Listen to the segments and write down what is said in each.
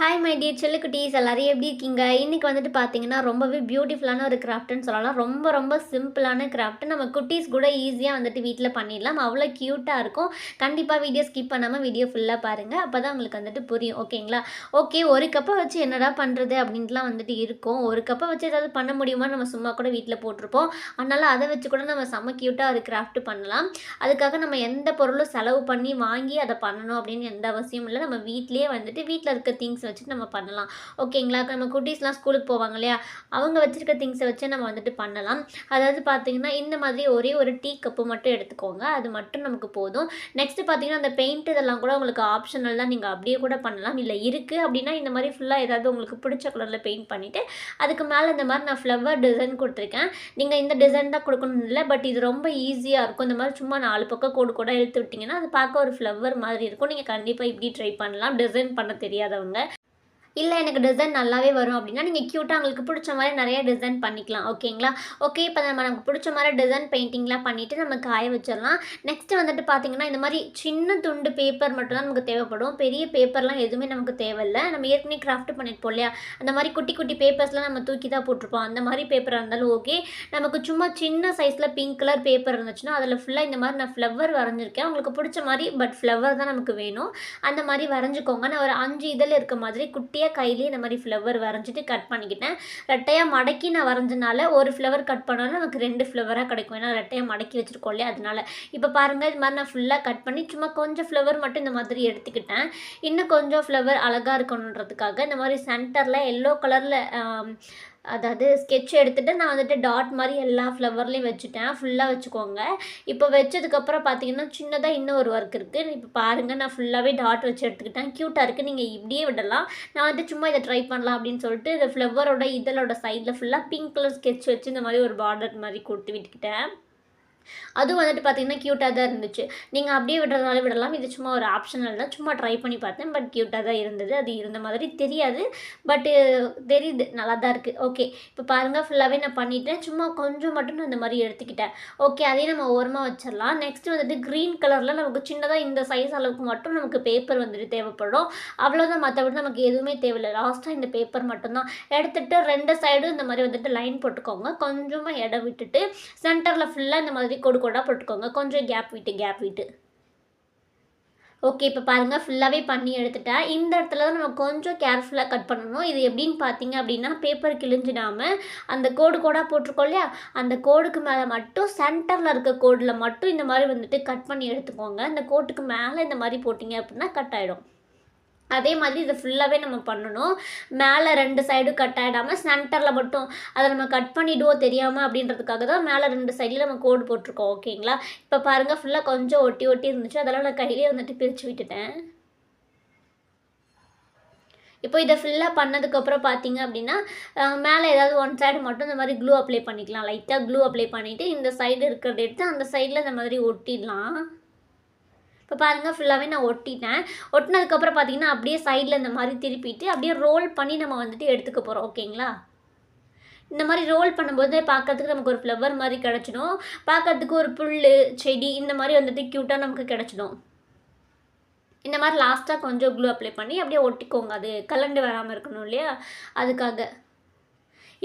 Hi my dear செல்லுக்குட்டீஸ் எல்லோரும் எப்படி இருக்கீங்க? இன்றைக்கி வந்துட்டு பார்த்தீங்கன்னா ரொம்பவே பியூட்டிஃபுல்லான ஒரு கிராஃப்ட்னு சொல்லலாம். ரொம்ப ரொம்ப சிம்பிளான கிராஃப்ட் நம்ம குட்டீஸ் கூட ஈஸியாக வந்துட்டு வீட்டில் பண்ணிடலாம். அவ்வளோ க்யூட்டாக இருக்கும். கண்டிப்பாக வீடியோ ஸ்கிப் பண்ணாமல் வீடியோ ஃபுல்லாக பாருங்கள் அப்போ தான் உங்களுக்கு வந்துட்டு புரியும். ஓகேங்களா ஓகே ஒரு கப்பை வச்சு என்னடா பண்ணுறது அப்படின்ட்டுலாம் வந்துட்டு இருக்கும். ஒரு கப்பை வச்சு ஏதாவது பண்ண முடியுமா? நம்ம சும்மா கூட வீட்டில் போட்டிருப்போம். அதனால் அதை வச்சு கூட நம்ம செம்ம க்யூட்டாக ஒரு கிராஃப்ட் பண்ணலாம். அதுக்காக நம்ம எந்த பொருளும் செலவு பண்ணி வாங்கி அதை பண்ணணும் அப்படின்னு எந்த அவசியமும் இல்லை. நம்ம வீட்லேயே வந்துட்டு வீட்டில் இருக்க திங்ஸ் வச்சு நம்ம பண்ணலாம். ஓகேங்களா நம்ம குட்டீஸ்லாம் ஸ்கூலுக்கு போவாங்க இல்லையா? அவங்க வச்சுருக்க திங்ஸை வச்சு நம்ம வந்துட்டு பண்ணலாம். அதாவது பார்த்தீங்கன்னா இந்த மாதிரி ஒரே ஒரு டீ கப்பு மட்டும் எடுத்துக்கோங்க. அது மட்டும் நமக்கு போதும். நெக்ஸ்ட்டு பார்த்தீங்கன்னா அந்த பெயிண்ட் இதெல்லாம் கூட உங்களுக்கு ஆப்ஷனல் தான். நீங்கள் அப்படியே கூட பண்ணலாம். இல்லை இருக்குது அப்படின்னா இந்த மாதிரி ஃபுல்லாக ஏதாவது உங்களுக்கு பிடிச்ச கலரில் பெயிண்ட் பண்ணிவிட்டு அதுக்கு மேலே இந்த மாதிரி நான் ஃப்ளவர் டிசைன் கொடுத்துருக்கேன். நீங்கள் இந்த டிசைன் தான் கொடுக்கணும் இல்லை பட் இது ரொம்ப ஈஸியாக இருக்கும். இந்த மாதிரி சும்மா நாலு பக்கம் கோடு கூட இழுத்து விட்டிங்கன்னா அது பார்க்க ஒரு ஃப்ளவர் மாதிரி இருக்கும். நீங்கள் கண்டிப்பாக இப்படி ட்ரை பண்ணலாம். டிசைன் பண்ண தெரியாதவங்க. இல்லை எனக்கு டிசைன் நல்லாவே வரும் அப்படின்னா நீங்கள் க்யூட்டாக உங்களுக்கு பிடிச்ச மாதிரி நிறைய டிசைன் பண்ணிக்கலாம். ஓகேங்களா ஓகே இப்போ நம்ம நமக்கு பிடிச்ச மாதிரி டிசைன் பெயிண்டிங்லாம் பண்ணிவிட்டு நம்ம காய வச்சிடலாம். நெக்ஸ்ட் வந்துட்டு பார்த்தீங்கன்னா இந்த மாதிரி சின்ன துண்டு பேப்பர் மட்டும் தான் நமக்கு தேவைப்படும். பெரிய பேப்பர்லாம் எதுவுமே நமக்கு தேவையில்லை. நம்ம ஏற்கனவே கிராஃப்ட் பண்ணியிருப்போம் இல்லையா? அந்த மாதிரி குட்டி குட்டி பேப்பர்ஸ்லாம் நம்ம தூக்கி தான் போட்டிருப்போம். அந்த மாதிரி பேப்பராக இருந்தாலும் ஓகே நமக்கு சும்மா சின்ன சைஸில் பிங்க் கலர் பேப்பர் இருந்துச்சுன்னா அதில் ஃபுல்லாக இந்த மாதிரி நான் ஃப்ளவர் வரைஞ்சிருக்கேன். உங்களுக்கு பிடிச்ச மாதிரி பட் ஃப்ளவர் தான் நமக்கு வேணும். அந்த மாதிரி வரைஞ்சிக்கோங்க. நான் ஒரு அஞ்சு இதழ் இருக்க மாதிரி குட்டி குட்டியாக கையிலேயே இந்த மாதிரி ஃப்ளவர் வரைஞ்சிட்டு கட் பண்ணிக்கிட்டேன். ரெட்டையாக மடக்கி நான் வரைஞ்சனால ஒரு ஃப்ளவர் கட் பண்ணாலும் நமக்கு ரெண்டு ஃப்ளவராக கிடைக்கும். ஏன்னா ரெட்டையாக மடக்கி வச்சுருக்கோம் இல்லையா? அதனால இப்போ பாருங்கள் இது மாதிரி நான் ஃபுல்லாக கட் பண்ணி சும்மா கொஞ்சம் ஃப்ளவர் மட்டும் இந்த மாதிரி எடுத்துக்கிட்டேன். இன்னும் கொஞ்சம் ஃப்ளவர் அழகாக இருக்கணுன்றதுக்காக இந்த மாதிரி சென்டரில் எல்லோ கலரில் அதாவது ஸ்கெட்ச் எடுத்துகிட்டு நான் வந்துட்டு டாட் மாதிரி எல்லா ஃப்ளவர்லேயும் வச்சுட்டேன். ஃபுல்லாக வச்சுக்கோங்க. இப்போ வச்சதுக்கப்புறம் பார்த்தீங்கன்னா சின்னதாக இன்னும் ஒரு ஒர்க் இருக்குது இப்போ பாருங்கள் நான் ஃபுல்லாகவே டாட் வச்சு எடுத்துக்கிட்டேன். க்யூட்டாக இருக்குது நீங்கள் இப்படியே விடலாம். நான் வந்துட்டு சும்மா இதை ட்ரை பண்ணலாம் அப்படின்னு சொல்லிட்டு இந்த ஃப்ளவரோட இதழோட சைடில் ஃபுல்லாக பிங்க் கலர் ஸ்கெட்ச் வச்சு இந்த மாதிரி ஒரு பார்டர் மாதிரி கொடுத்து விட்டுக்கிட்டேன். அதுவும் வந்துட்டு பார்த்தீங்கன்னா க்யூட்டாக தான் இருந்துச்சு. நீங்கள் அப்படியே விடுறதுனால விடலாம். இது சும்மா ஒரு ஆப்ஷனல் தான் சும்மா ட்ரை பண்ணி பார்த்தேன். பட் க்யூட்டாக தான் இருந்தது. அது இருந்த மாதிரி தெரியாது. பட்டு தெரியுது. நல்லா தான் இருக்குது ஓகே இப்போ பாருங்கள் ஃபுல்லாகவே நான் பண்ணிட்டேன். சும்மா கொஞ்சம் மட்டும் நான் இந்த மாதிரி எடுத்துக்கிட்டேன். ஓகே அதையும் நம்ம ஓரமாக வச்சிடலாம். நெக்ஸ்ட் வந்துட்டு க்ரீன் கலரில் நமக்கு சின்னதாக இந்த சைஸ் அளவுக்கு மட்டும் நமக்கு பேப்பர் வந்துட்டு தேவைப்படும். அவ்வளோதான் மற்றபடி நமக்கு எதுவுமே தேவையில்லை. லாஸ்ட்டாக இந்த பேப்பர் மட்டும்தான். எடுத்துகிட்டு ரெண்டு சைடும் இந்த மாதிரி வந்துட்டு லைன் போட்டுக்கோங்க. கொஞ்சமாக இடம் விட்டுட்டு சென்டரில் ஃபுல்லாக இந்த மாதிரி கோடு கோடாக போட்டுக்கோங்க. கொஞ்சம் கேப் விட்டு கேப் விட்டு. ஓகே இப்போ பாருங்கள் ஃபுல்லாகவே பண்ணி எடுத்துட்டேன் இந்த இடத்துல தான் நம்ம கொஞ்சம் கேர்ஃபுல்லாக கட் பண்ணணும். இது எப்படின்னு பார்த்தீங்க அப்படின்னா பேப்பர் கிழிஞ்சிடாமல் அந்த கோடு கோடாக போட்டிருக்கோம் இல்லையா? அந்த கோடுக்கு மேலே மட்டும் சென்டரில் இருக்க கோடில் மட்டும் இந்த மாதிரி வந்துட்டு கட் பண்ணி எடுத்துக்கோங்க. அந்த கோட்டுக்கு மேலே இந்த மாதிரி போட்டிங்க அப்படின்னா கட் ஆகிடும் அதே மாதிரி இதை ஃபுல்லாகவே நம்ம பண்ணணும். மேலே ரெண்டு சைடும் கட் ஆகிடாமல் சென்டரில் மட்டும் அதை நம்ம கட் பண்ணிவிடுவோம் தெரியாமல் அப்படின்றதுக்காக தான் மேலே ரெண்டு சைடில் நம்ம கோடு போட்டிருக்கோம் ஓகேங்களா இப்போ பாருங்கள் ஃபுல்லாக கொஞ்சம் ஒட்டி ஒட்டி இருந்துச்சு. அதெல்லாம் நான் கையிலே வந்துட்டு பிரித்து விட்டுட்டேன். இப்போ இதை ஃபுல்லாக பண்ணதுக்கப்புறம் பார்த்தீங்க அப்படின்னா மேலே ஏதாவது ஒன் சைடு மட்டும் இந்த மாதிரி க்ளூ அப்ளை பண்ணிக்கலாம். லைட்டாக க்ளூ அப்ளை பண்ணிவிட்டு இந்த சைடு இருக்கிறத எடுத்து அந்த சைடில் இந்த மாதிரி ஒட்டிடலாம். இப்போ பாருங்கள் ஃபுல்லாகவே நான் ஒட்டிட்டேன். ஒட்டினதுக்கப்புறம் பார்த்தீங்கன்னா அப்படியே சைடில் இந்த மாதிரி திருப்பிட்டு அப்படியே ரோல் பண்ணி நம்ம வந்துட்டு எடுத்துக்க போகிறோம் ஓகேங்களா இந்த மாதிரி ரோல் பண்ணும்போது பார்க்கறதுக்கு நமக்கு ஒரு ஃப்ளவர் மாதிரி கிடச்சிடும். பார்க்கறதுக்கு ஒரு புல் செடி இந்த மாதிரி வந்துட்டு க்யூட்டாக நமக்கு கிடச்சிடும். இந்த மாதிரி லாஸ்ட்டாக கொஞ்சம் க்ளூ அப்ளை பண்ணி அப்படியே ஒட்டிக்கோங்க. அது கலண்டு வராமல் இருக்கணும் இல்லையா? அதுக்காக.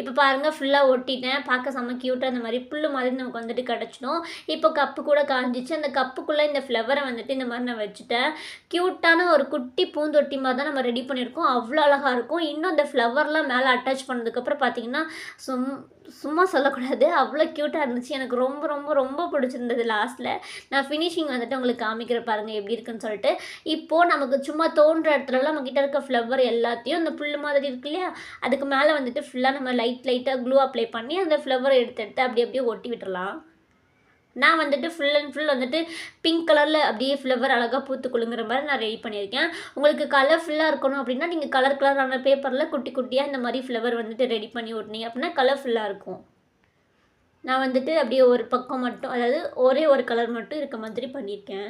இப்போ பாருங்கள் ஃபுல்லாக ஒட்டிட்டேன். பார்க்க செம்ம க்யூட்டாக இந்த மாதிரி புல் மாதிரி நமக்கு வந்துட்டு கிடச்சிடும். இப்போ கப்பு கூட காஞ்சிச்சு. அந்த கப்புக்குள்ளே இந்த ஃப்ளவரை வந்துட்டு இந்த மாதிரி நான் வச்சுட்டேன். க்யூட்டான ஒரு குட்டி பூந்தொட்டி மாதிரி தான் நம்ம ரெடி பண்ணியிருக்கோம். அவ்வளோ அழகாக இருக்கும். இன்னும் அந்த ஃப்ளவர்லாம் மேலே அட்டாச் பண்ணதுக்கப்புறம் பார்த்தீங்கன்னா சும் சும்மா சொல்லக்கூடாது. அவ்வளோ க்யூட்டாக இருந்துச்சு. எனக்கு ரொம்ப ரொம்ப ரொம்ப பிடிச்சிருந்தது லாஸ்ட்டில் நான் ஃபினிஷிங் வந்துட்டு உங்களுக்கு காமிக்கிற பாருங்கள் எப்படி இருக்குன்னு சொல்லிட்டு. இப்போது நமக்கு சும்மா தோன்ற இடத்துலலாம் நம்மக்கிட்ட இருக்க ஃப்ளவர் எல்லாத்தையும் அந்த புல் மாதிரி இருக்கு இல்லையா? அதுக்கு மேலே வந்துட்டு ஃபுல்லாக நம்ம லைட் லைட் லைட்டாக க்ளூ அப்ளை பண்ணி அந்த ஃப்ளவரை எடுத்து எடுத்து அப்படி அப்படியே ஒட்டி விட்டுடலாம் நான் வந்துட்டு ஃபுல் அண்ட் ஃபுல் வந்துட்டு பிங்க் கலரில் அப்படியே ஃப்ளவர் அழகாக பூத்து குலுங்குற மாதிரி நான் ரெடி பண்ணியிருக்கேன். உங்களுக்கு கலர்ஃபுல்லாக இருக்கணும் அப்படின்னா நீங்கள் கலர் கலரான பேப்பரில் குட்டி குட்டியாக இந்த மாதிரி ஃப்ளவர் வந்துட்டு ரெடி பண்ணி ஓட்டினீங்க அப்படின்னா கலர்ஃபுல்லாக இருக்கும். நான் வந்துட்டு அப்படியே ஒரு பக்கம் மட்டும் அதாவது ஒரே ஒரு கலர் மட்டும் இருக்க மாதிரி பண்ணியிருக்கேன்.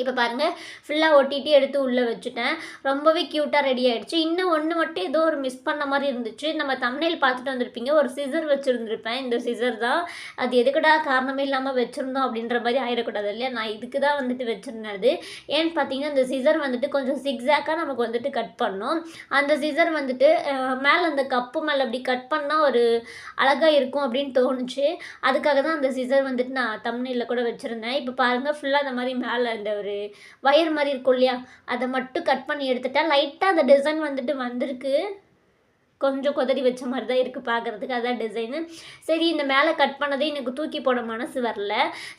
இப்போ பாருங்கள் ஃபுல்லாக ஒட்டிட்டு எடுத்து உள்ளே வச்சுட்டேன். ரொம்பவே க்யூட்டாக ரெடி ஆகிடுச்சு இன்னும் ஒன்று மட்டும் ஏதோ ஒரு மிஸ் பண்ண மாதிரி இருந்துச்சு. நம்ம தமிழில் பார்த்துட்டு வந்திருப்பீங்க. ஒரு சிசர் வச்சுருந்துருப்பேன். இந்த சிசர் தான். அது எதுக்குடா காரணமே இல்லாமல் வச்சுருந்தோம் அப்படின்ற மாதிரி ஆயிடக்கூடாது இல்லையா? நான் இதுக்கு தான் வந்துட்டு வச்சுருந்தது ஏன்னு பார்த்தீங்கன்னா இந்த சிசர் வந்துட்டு கொஞ்சம் சிக்ஸாக்காக நமக்கு வந்துட்டு கட் பண்ணோம். அந்த சிசர் வந்துட்டு மேலே அந்த கப்பு மேலே அப்படி கட் பண்ணால் ஒரு அழகாக இருக்கும் அப்படின்னு தோணுச்சு. அதுக்காக தான் அந்த சிசர் வந்துட்டு நான் தமிழில் கூட வச்சுருந்தேன். இப்போ பாருங்கள் ஃபுல்லாக அந்த மாதிரி மேலே அந்த ஒரு ஒரு வயர் மாதிரி இருக்கும் இல்லையா? அதை மட்டும் கட் பண்ணி எடுத்துட்டேன் லைட்டாக அந்த டிசைன் வந்துட்டு வந்திருக்கு. கொஞ்சம் கொதறி வச்ச மாதிரி தான் இருக்குது பார்க்குறதுக்கு. அதான் டிசைனு சரி இந்த மேலே கட் பண்ணதே எனக்கு தூக்கி போட மனசு வரல.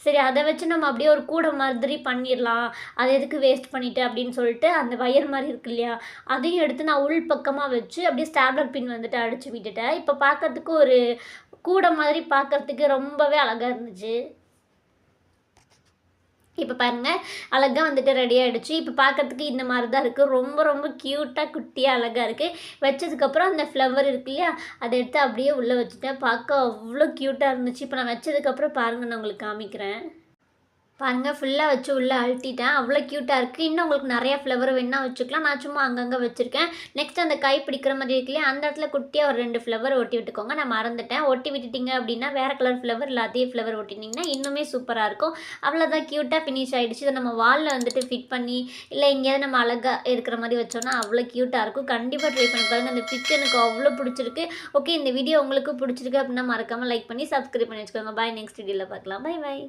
சரி அதை வச்சு நம்ம அப்படியே ஒரு கூடை மாதிரி பண்ணிடலாம். அதை எதுக்கு வேஸ்ட் பண்ணிட்டு அப்படின்னு சொல்லிட்டு அந்த வயர் மாதிரி இருக்கு இல்லையா? அதையும் எடுத்து நான் உள் பக்கமாக வச்சு அப்படியே ஸ்டாப்லர் பின் வந்துட்டு அடித்து விட்டுட்டேன். இப்போ பார்க்கறதுக்கு ஒரு கூடை மாதிரி பார்க்கறதுக்கு ரொம்பவே அழகாக இருந்துச்சு. இப்போ பாருங்கள் அழகாக வந்துட்டு ரெடி ஆகிடுச்சு இப்போ பார்க்கறதுக்கு இந்த மாதிரி தான் இருக்குது ரொம்ப ரொம்ப க்யூட்டாக குட்டியாக அழகாக இருக்குது வச்சதுக்கப்புறம் அந்த ஃப்ளவர் இருக்கு இல்லையா? அதை எடுத்து அப்படியே உள்ளே வச்சுட்டேன். பார்க்க அவ்வளோ க்யூட்டாக இருந்துச்சு. இப்போ நான் வச்சதுக்கப்புறம் பாருங்கள் நான் உங்களுக்கு காமிக்கிறேன். பாருங்கள் ஃபுல்லாக வச்சு உள்ளே அழட்டிட்டேன் அவ்வளோ க்யூட்டாக இருக்குது இன்னும் உங்களுக்கு நிறையா ஃப்ளவர் வேணால் வச்சுக்கலாம். நான் சும்மா அங்கங்கே வச்சுருக்கேன். நெக்ஸ்ட் அந்த கை பிடிக்கிற மாதிரி இருக்கில்லையா அந்த இடத்துல குட்டியாக ஒரு ரெண்டு ஃப்ளவர் ஒட்டி விட்டுக்கோங்க. நான் மறந்துட்டேன். ஒட்டி விட்டுட்டிங்க அப்படின்னா வேறு கலர் ஃப்ளவர் இல்லை அதே ஃப்ளவர் ஒட்டினீங்கன்னா இன்னுமே சூப்பராக இருக்கும். அவ்வளோதான் க்யூட்டாக ஃபினிஷ் ஆகிடுச்சு இதை நம்ம வாலில் வந்துட்டு ஃபிட் பண்ணி இல்லை எங்கேயாவது நம்ம அழகாக இருக்கிற மாதிரி வச்சோம்னா அவ்வளோ க்யூட்டாக இருக்கும். கண்டிப்பாக ட்ரை பண்ணி பாருங்கள் அந்த பிக் எனக்கு அவ்வளோ பிடிச்சிருக்கு. ஓகே இந்த வீடியோ உங்களுக்கு பிடிச்சிருக்கு அப்படின்னா மறக்காமல் லைக் பண்ணி சப்ஸ்கிரைப் பண்ணி வச்சுக்கோங்க. பாய் நெக்ஸ்ட் வீடியோவில் பார்க்கலாம். By by